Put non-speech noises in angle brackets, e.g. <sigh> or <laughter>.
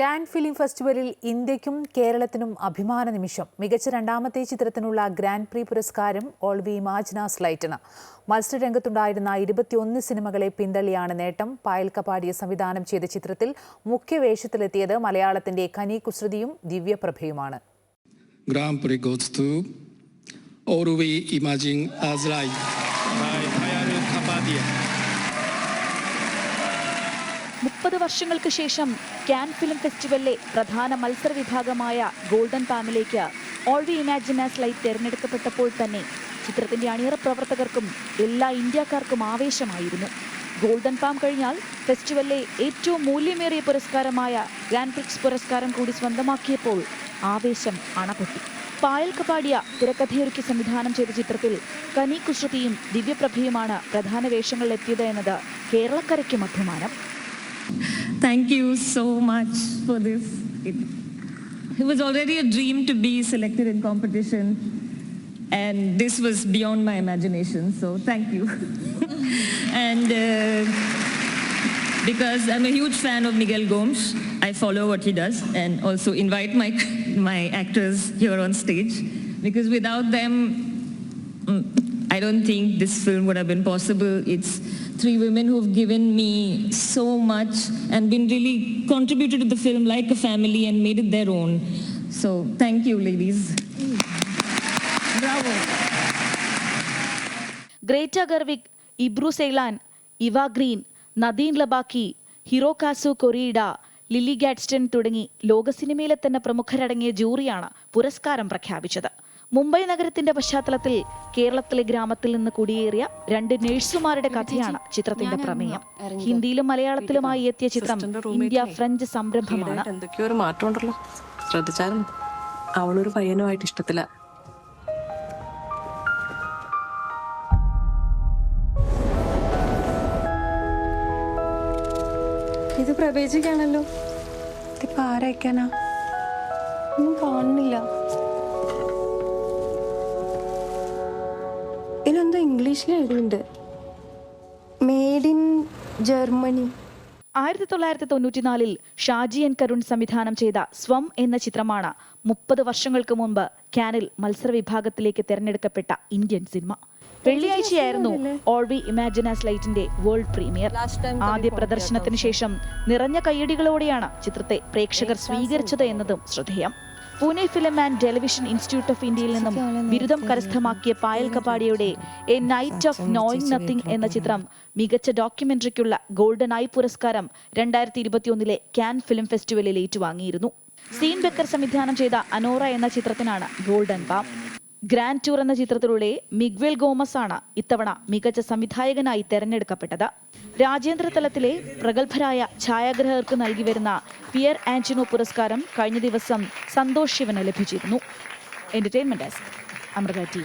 Cannes film ഫെസ്റ്റിവലിൽ ഇന്ത്യക്കും കേരളത്തിനും അഭിമാന നിമിഷം. മികച്ച രണ്ടാമത്തെ ചിത്രത്തിനുള്ള ഗ്രാൻഡ് പ്രീ പുരസ്കാരം ഓൾവി മാജ്ന സ്ലൈറ്റിന് മത്സരരംഗത്തുണ്ടായിരുന്ന ഇരുപത്തിയൊന്ന് സിനിമകളെ പിന്തള്ളിയാണ് നേട്ടം. പായൽ കപാടിയെ സംവിധാനം ചെയ്ത ചിത്രത്തിൽ മുഖ്യവേഷത്തിലെത്തിയത് മലയാളത്തിന്റെ കനി കുസൃതിയും ദിവ്യപ്രഭയുമാണ് grand prix goes to All We Imagine as Life by Payal Kapadia. മുപ്പത് വർഷങ്ങൾക്ക് ശേഷം ക്യാൻ ഫിലിം ഫെസ്റ്റിവലിലെ പ്രധാന മത്സര വിഭാഗമായ golden പാമിലേക്ക് all we imagine as light തിരഞ്ഞെടുക്കപ്പെട്ടപ്പോൾ തന്നെ ചിത്രത്തിന്റെ അണിയറ പ്രവർത്തകർക്കും എല്ലാ ഇന്ത്യക്കാർക്കും ആവേശമായിരുന്നു. ഗോൾഡൻ പാം കഴിഞ്ഞാൽ ഫെസ്റ്റിവലിലെ ഏറ്റവും മൂല്യമേറിയ പുരസ്കാരമായ ഗ്രാൻഡ് പ്രിക്സ് പുരസ്കാരം കൂടി സ്വന്തമാക്കിയപ്പോൾ ആവേശം അണപൊട്ടി. പായൽ കപാടിയ തിരക്കഥയൊരുക്കി സംവിധാനം ചെയ്ത ചിത്രത്തിൽ കനി കുശ്രുതിയും ദിവ്യപ്രഭയുമാണ് പ്രധാന വേഷങ്ങളിലെത്തിയത് എന്നത് കേരളക്കരയ്ക്കും അഭിമാനം. Thank you so much for this. It, it was already a dream to be selected in competition, and this was beyond my imagination. So thank you. <laughs> and uh, because I'm a huge fan of Miguel Gomes, I follow what he does, and also invite my <laughs> my actors here on stage because without them, mm, I don't think this film would have been possible. It's three women who have given me so much and been really contributed to the film like a family and made it their own. So thank you, ladies. Bravo. Greta Gerwig Ebru Ceylan Eva Green Nadine Labaki Hirokazu Koreeda Lily Gladstone തുടങ്ങി ലോക സിനിമയിലെ തന്നെ പ്രമുഖരടങ്ങിയ ജൂറിയാണ് പുരസ്കാരം പ്രഖ്യാപിച്ചത് മുംബൈ നഗരത്തിന്റെ പശ്ചാത്തലത്തിൽ കേരളത്തിലെ ഗ്രാമത്തിൽ നിന്ന് കുടിയേറിയ രണ്ട് നഴ്സുമാരുടെ കഥയാണ് ചിത്രത്തിന്റെ പ്രമേയം. ഹിന്ദിയിലും മലയാളത്തിലുമായി എത്തിയ ചിത്രം ഇന്ത്യ ഫ്രഞ്ച് സംരംഭമാണ്. എന്തൊക്കെയോ ഒരു അവളൊരു പയ്യനുമായിട്ട് ഇഷ്ടത്തില്ല ഇത് പ്രവേശിക്കാണല്ലോ ഇതിപ്പോ ആരയക്കാനാ? ഒന്നും കാണുന്നില്ല. ഇംഗ്ലീഷിൽ എഴുതിയിട്ടുണ്ട്. മെയ്ഡ് ഇൻ ജർമ്മനി ആയിരത്തി തൊള്ളായിരത്തി തൊണ്ണൂറ്റിനാലിൽ ഷാജി എൻ കരുൺ സംവിധാനം ചെയ്ത സ്വം എന്ന ചിത്രമാണ് മുപ്പത് വർഷങ്ങൾക്ക് മുൻപ് കാനിൽ മത്സര വിഭാഗത്തിലേക്ക് തെരഞ്ഞെടുക്കപ്പെട്ട ഇന്ത്യൻ സിനിമ. വെള്ളിയാഴ്ചയായിരുന്നു ഓൾ വി ഇമാജിനാസ് ലൈറ്റിന്റെ വേൾഡ് പ്രീമിയർ ആദ്യ പ്രദർശനത്തിന് ശേഷം നിറഞ്ഞ കയ്യടികളോടെയാണ് ചിത്രത്തെ പ്രേക്ഷകർ സ്വീകരിച്ചത് എന്നതും ശ്രദ്ധേയം. Pune film and television institute of ഇന്ത്യയിൽ നിന്നും ബിരുദം കരസ്ഥമാക്കിയ Payal കപാടിയുടെ a night of knowing nothing എന്ന ചിത്രം മികച്ച ഡോക്യുമെന്ററിക്കുള്ള ഗോൾഡൻ ഐ പുരസ്കാരം രണ്ടായിരത്തി ഇരുപത്തിയൊന്നിലെ ക്യാൻ ഫിലിം ഫെസ്റ്റിവലിൽ ഏറ്റുവാങ്ങിയിരുന്നു. സീൻ ബെക്കർ സംവിധാനം ചെയ്ത അനോറ എന്ന ചിത്രത്തിനാണ് ഗോൾഡൻ പാം ഗ്രാൻഡ് ടൂർ എന്ന ചിത്രത്തിലൂടെ മിഗ്വൽ ഗോമസ് ആണ് ഇത്തവണ മികച്ച സംവിധായകനായി തെരഞ്ഞെടുക്കപ്പെട്ടത്. രാജ്യാന്തര തലത്തിലെ പ്രഗത്ഭരായ ഛായാഗ്രഹകർക്ക് നൽകി വരുന്ന പിയർ ആന്റിനോ പുരസ്കാരം കഴിഞ്ഞ ദിവസം സന്തോഷ് ശിവന് ലഭിച്ചിരുന്നു. Entertainment desk Amrita T